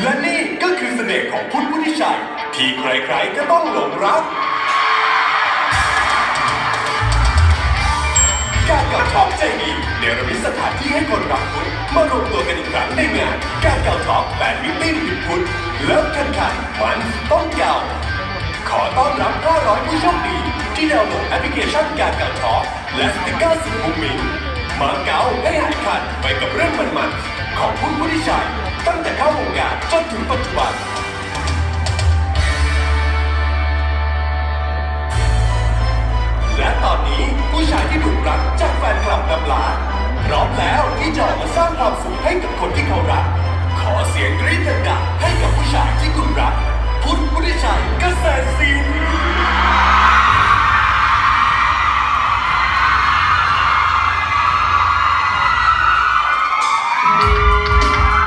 และนี่ก็คือเสน่ห์ของพุทธพุทธิชัย ที่ใครๆก็ต้องหลงรัก การเก่าท็อปใจดีเนรมิตสถานที่ให้คนรักพุทธมารวมตัวกันอีกครั้งในงานการเก่าท็อปแฟนมิตติ้งพุทธเลิฟกันขันมันต้องเก่า ขอต้อนรับ 500 ผู้โชคดีที่ดาวน์โหลดแอปพลิเคชันการเก่าท็อปและสติกเกอร์สุดมุ้งมิ้งมาเก่าให้หายคันไปกับเรื่องมันๆของพุทธพุทธิชัย ถึงปัจจุบันและตอนนี้ผู้ชายที่ถูกรักจากแฟนคลับนำลาพร้อมแล้วที่จะออกมาสร้างความสุขให้กับคนที่